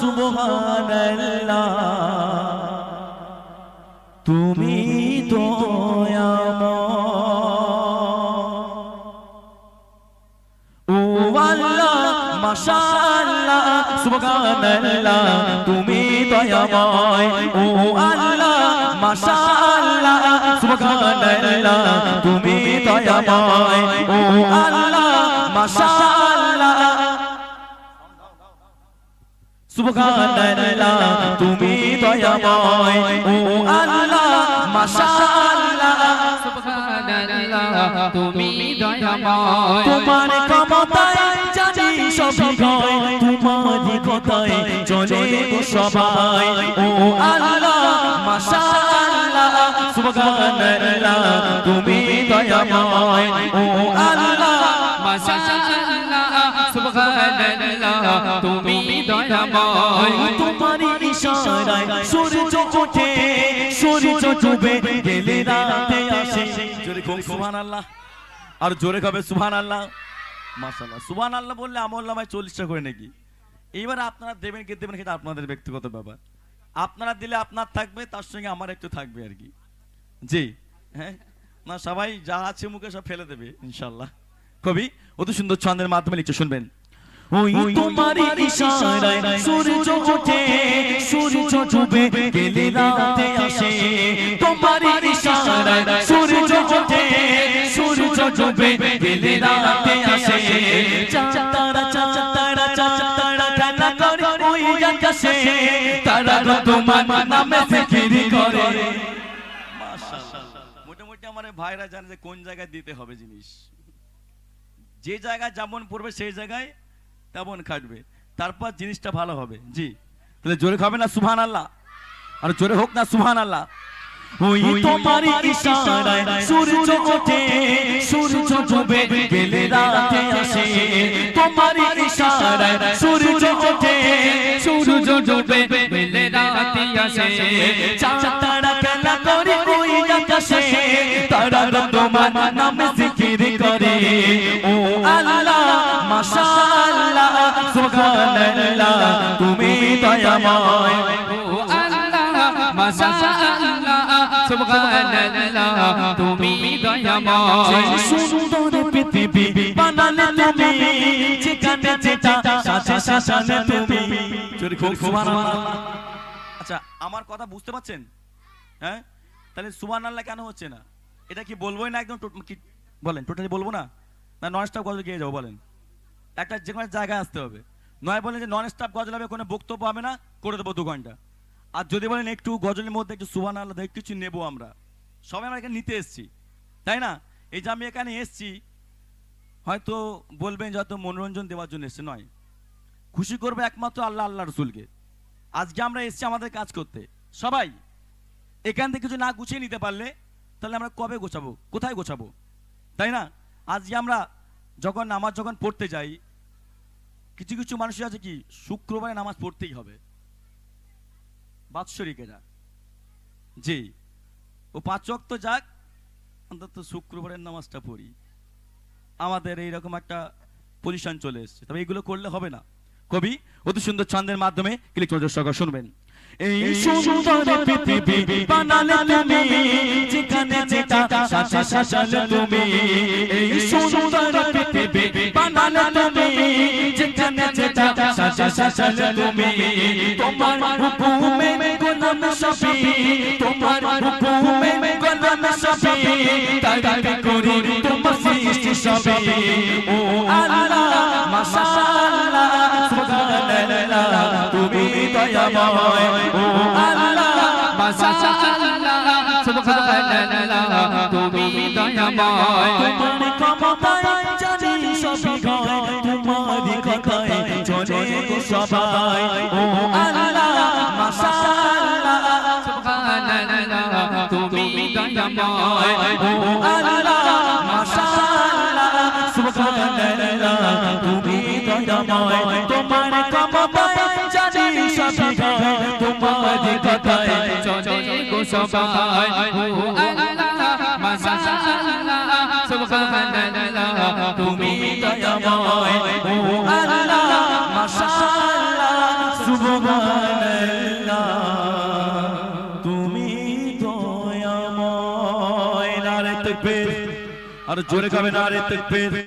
সুবহানাল্লাহ। তুমি তো মাশাআল্লাহ সুবহানাল্লাহ তুমি দয়াময় ও আল্লাহ মাশাআল্লাহ সুবহানাল্লাহ তুমি দয়াময় ও আল্লাহ মাশাআল্লাহ। সুবহানাল্লাহ তুমি দয়াময় ও আল্লাহ মাশাআল্লাহ। সুবহানাল্লাহ তুমি দয়াময়। তোমার ক্ষমতায় জানি সবই হয় সবাই। ও আল্লাহ, মাশাআল্লাহ, সুবহানাল্লাহ, তুমি দয়াময়। ও আল্লাহ, মাশাআল্লাহ, সুবহানাল্লাহ, তুমি দয়াময়। তোমার ইশারায় সূর্য ওঠে, সূর্য ডুবে গেলে রাতে আসে। জোরে খুব সুবহানাল্লাহ। আর জোরে কবে, সুবহানাল্লাহ? মাশাআল্লাহ, সুবহানাল্লাহ বললে আমল নামায় চল্লিশটা করে নাকি? এইবার আপনারা দেবেন কি দেবেন সেটা আপনাদের ব্যক্তিগত ব্যাপার। আপনারা দিলে আপনার থাকবে তার সঙ্গে আমার একটু থাকবে আর কি। জি হ্যাঁ? না সবাই যা আছে মুখে সব ফেলে দেবে ইনশাল্লাহ। কবি অত সুন্দর ছন্দের মাধ্যমে লিখছে শুনবেন। ওই তোমার ইশারায় সূর্য ওঠে সূর্য ডুবে গেলে রাতে আসে। তোমার ইশারায় সূর্য ওঠে সূর্য ডুবে গেলে রাতে আসে। চাঁদারা চাঁদারা চাঁদারা খেলা করে ওই আকাশে তারা তোমার নামে জিকির করে। মোটামুটি আমার ভাইরা জানে যে কোন জায়গায় দিতে হবে জিনিস। যে জায়গায় যেমন পড়বে সেই জায়গায় তেমন খাটবে। তারপর জিনিসটা ভালো হবে। জি। তাহলে জোরে খাবে না সুহান আল্লাহ আর জোরে হোক না সুহান আল্লাহ ওই তোমার ইশারায় সূর্য ওঠে সূর্য ডুবে গেলে রাতে আসে। তোমার ইশারায় সূর্য ওঠে সূর্য ডুবে বেলে রাতে আসে। খেলা করে ওই আকাশে। তারা তোমার নামে জিকির করে। ও আল্লাহ মাশাআল্লাহ সুবহানাল্লাহ তুমি দয়াময়। ও সুবহানাল্লাহ তুমি দয়াময়। সুন্দর পৃথিবী বানালে তুমি, যেখানে যেটা সাথে তুমি। আচ্ছা আমার কথা বুঝতে হ্যাঁ? তাহলে সুবহানাল্লাহ কেন হচ্ছে না? এটা কি বলবোই না একদম কি বলেন, টোটালি বলব না? না নন স্টপ গজল গিয়ে যাব, বলেন। একটা যে কোনো জায়গায় আসতে হবে। নয় বলেন যে নন স্টপ গজল হবে, কোনো বক্তব্য হবে না, করে দেবো দু ঘণ্টা। আর যদি বলেন একটু গজলের মধ্যে একটু সুবান আল্লাহ, একটু কিছু নেব আমরা। সবাই আমরা এখানে নিতে এসছি। তাই না? এই যে আমি এখানে এসছি, হয়তো বলবেন হয়তো মনোরঞ্জন দেওয়ার জন্য এসছে, নয়। খুশি করবে একমাত্র আল্লাহ আল্লাহ রসুলকে। আজকে আমরা এসছি আমাদের কাজ করতে। সবাই, এখান থেকে কিছু না গুছিয়ে নিতে পারলে, তাহলে আমরা কবে গোছাবো? কোথায় গোছাবো? তাই না? আজকে আমরা যখন নামাজ যখন পড়তে যাই, কিছু কিছু মানুষ আছে কি, শুক্রবারে নামাজ পড়তেই হবে। বাৎসরিকেরা জি ও পাঁচ ওয়াক্ত যাক অন্তত শুক্রবারের নামাজটা পড়ি আমাদের এইরকম একটা পজিশন চলে এসছে তবে এগুলো করলে হবে না কবি অতি সুন্দর ছন্দের মাধ্যমে ক্লিক করে শুনবেন এই সুন্দর পৃথিবী বানালে তুমি যেখানে যেটা সাথে শাসালে তুমি এই সুন্দর পৃথিবী বানালে তুমি যেটা সাথে শাসালে তুমি তোমার হুকুমে গোলাম সবই তোমার হুকুমে গোলাম সবই তারিফ করি তোমার সৃষ্টি সবই ও আল্লাহ মাশাআল্লাহ দয়াময় তুমি দয়াময় কথায় চলে সবাই ও আল্লাহ মাশাআল্লাহ সুবহানাল্লাহ তুমি দয়াময় ও আল্লাহ মাশাআল্লাহ সুবহানাল্লাহ তুমি দয়াময় তোমার ক্ষমতায় জানি সবই তোমার কথায় চলে সবাই ও তুমি আর জোরে গাবে নারে তাকবীর।